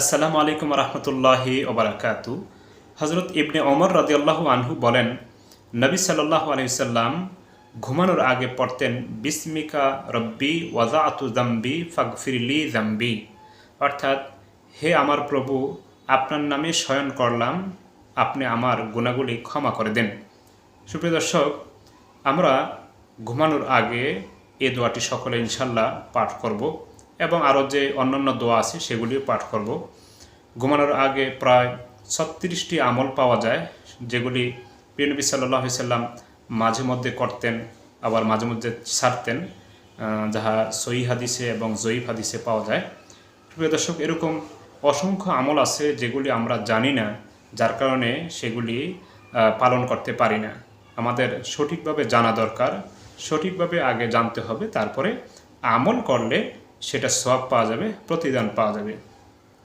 আসসালামু আলাইকুম রহমতুল্লাহি ওবরাকাতু হজরত ইবনে ওমর রদিয়াল্লাহু আনহু বলেন, নবী সাল্লাল্লাহু আলাইসাল্লাম ঘুমানোর আগে পড়তেন, বিস্মিকা রব্বি ওয়াজা আতু জাম্বি ফাগফিরলি জাম্বি অর্থাৎ, হে আমার প্রভু, আপনার নামে শয়ন করলাম, আপনি আমার গুণাগুলি ক্ষমা করে দেন। সুপ্রিয় দর্শক, আমরা ঘুমানোর আগে এ দোয়াটি সকলে ইনশাল্লাহ পাঠ করব। এবং আরও যে অন্যান্য দোয়া আছে, সেগুলিও পাঠ করব। ঘুমানোর আগে প্রায় ছত্রিশটি আমল পাওয়া যায়, যেগুলি পিনবী সাল্লাহ সাল্লাম মাঝে মধ্যে করতেন, আবার মাঝে মধ্যে ছাড়তেন যাহা সই হাদিসে এবং জয়ীফ হাদিসে পাওয়া যায়। প্রিয় দর্শক, এরকম অসংখ্য আমল আছে যেগুলি আমরা জানি না, যার কারণে সেগুলি পালন করতে পারি না। আমাদের সঠিকভাবে জানা দরকার, সঠিকভাবে আগে জানতে হবে, তারপরে আমল করলে সেটা সব পাওয়া যাবে, প্রতিদান পাওয়া যাবে।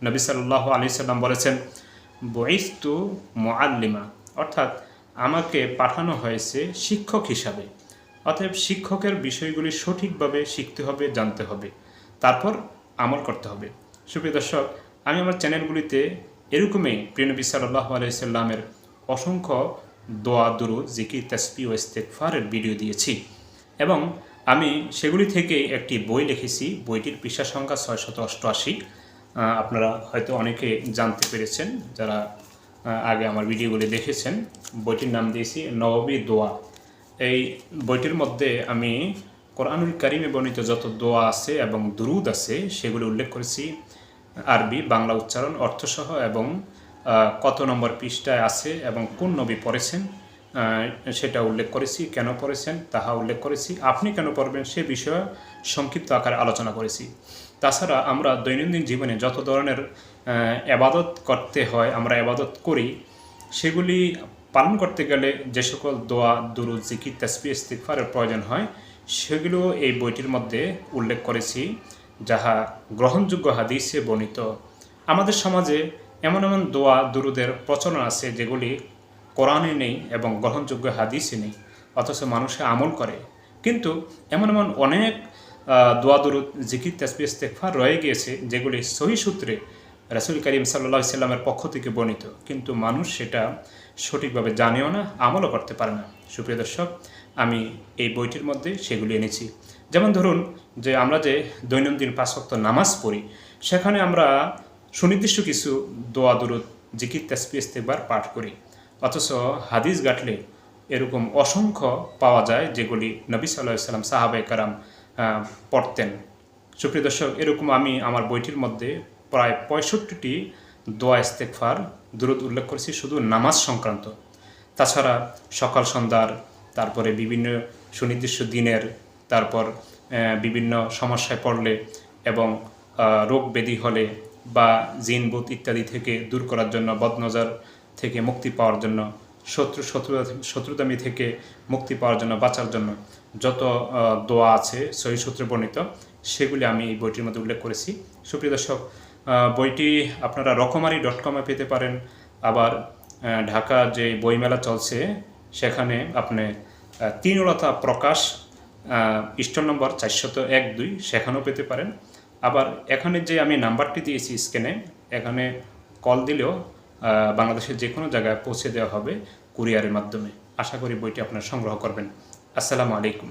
নবী সাল্লাহ আলি সাল্লাম বলেছেন, বইস্তু মোয়াল্লিমা অর্থাৎ আমাকে পাঠানো হয়েছে শিক্ষক হিসাবে। অতএব শিক্ষকের বিষয়গুলি সঠিকভাবে শিখতে হবে, জানতে হবে। তারপর আমল করতে হবে। সুপ্রিয় দর্শক, আমি আমার চ্যানেলগুলিতে এরকমই প্রিয়নবী সাল্লাহ আলাইসাল্লামের অসংখ্য দোয়া দুরু জিকির তাসপি ও ইস্তেকফারের ভিডিও দিয়েছি। এবং আমি সেগুলি থেকে একটি বই লিখেছি। বইটির পৃষ্ঠা সংখ্যা ছয়শত অষ্টআশি। আপনারা হয়তো অনেকে জানতে পেরেছেন, যারা আগে আমার ভিডিওগুলি দেখেছেন। বইটির নাম দিয়েছি নববী দোয়া। এই বইটির মধ্যে আমি কোরআনুল কারিমে বর্ণিত যত দোয়া আছে এবং দুরুদ আছে, সেগুলি উল্লেখ করেছি। আরবি, বাংলা উচ্চারণ, অর্থসহ এবং কত নম্বর পৃষ্ঠায় আছে এবং কোন নবী পড়েছেন সেটা উল্লেখ করেছি, কেন পড়েছেন তাহা উল্লেখ করেছি, আপনি কেন পড়বেন সে বিষয়ে সংক্ষিপ্ত আকারে আলোচনা করেছি। তাছাড়া আমরা দৈনন্দিন জীবনে যত ধরনের আবাদত করতে হয়, আমরা আবাদত করি, সেগুলি পালন করতে গেলে যে সকল দোয়া দুরু জিকির তাসবি ইস্তিকফারের প্রয়োজন হয়, সেগুলো এই বইটির মধ্যে উল্লেখ করেছি, যাহা গ্রহণযোগ্য হাদিসে বর্ণিত। আমাদের সমাজে এমন এমন দোয়া, দুরুদের প্রচলন আছে, যেগুলি কোরআনে নেই এবং গ্রহণযোগ্য হাদিসে নেই অথচ মানুষে আমল করে। কিন্তু এমন এমন অনেক আহ, দোয়া দুরুদ জিকির তাসবি ইস্তেকফার রয়ে গিয়েছে যেগুলি সহি সূত্রে রাসুল করিম সাল্লাহ সাল্লামের পক্ষ থেকে বর্ণিত। কিন্তু মানুষ সেটা সঠিকভাবে জানেও না আমলও করতে পারে না। সুপ্রিয় দর্শক আমি এই বইটির মধ্যে সেগুলি এনেছি। যেমন ধরুন যে আমরা যে দৈনন্দিন পাঁচক্ত নামাজ পড়ি সেখানে আমরা সুনির্দিষ্ট কিছু দোয়া দুরুদ জিকির তাসবি ইস্তেকবার পাঠ করি। অথচ হাদিস গাঁটলে এরকম অসংখ্য পাওয়া যায় যেগুলি নবী সাল্লাহ সাল্লাম সাহাবাই কারাম পড়তেন। সুপ্রিয় দর্শক, এরকম আমি আমার বইটির মধ্যে প্রায় পঁয়ষট্টিটি দোয়া ইস্তেকফার দূরত উল্লেখ করেছি, শুধু নামাজ সংক্রান্ত। তাছাড়া সকাল সন্ধ্যার, তারপরে বিভিন্ন সুনির্দিষ্ট দিনের, তারপর বিভিন্ন সমস্যায় পড়লে এবং রোগ ব্যাধি হলে বা জিন ইত্যাদি থেকে দূর করার জন্য বদনজর থেকে মুক্তি পাওয়ার জন্য, শত্রু, শত্রুতা শত্রুতামি থেকে মুক্তি পাওয়ার জন্য, বাঁচার জন্য যত দোয়া আছে, সহি সূত্রে বর্ণিত, সেগুলি আমি এই বইটির মধ্যে উল্লেখ করেছি। সুপ্রিয় দর্শক বইটি আপনারা রকমারি ডট কমে পেতে পারেন। আবার ঢাকা যে বইমেলা চলছে, সেখানে আপনি তিনলতা প্রকাশ স্টোর নম্বর চারশত এক দুই, সেখানেও পেতে পারেন। আবার, এখানে যে আমি নাম্বারটি দিয়েছি স্ক্যানে, এখানে কল দিলেও বাংলাদেশের যে কোনো জায়গায় পৌঁছে দেওয়া হবে কুরিয়ারের মাধ্যমে। আশা করি বইটি আপনারা সংগ্রহ করবেন। আসসালামু আলাইকুম।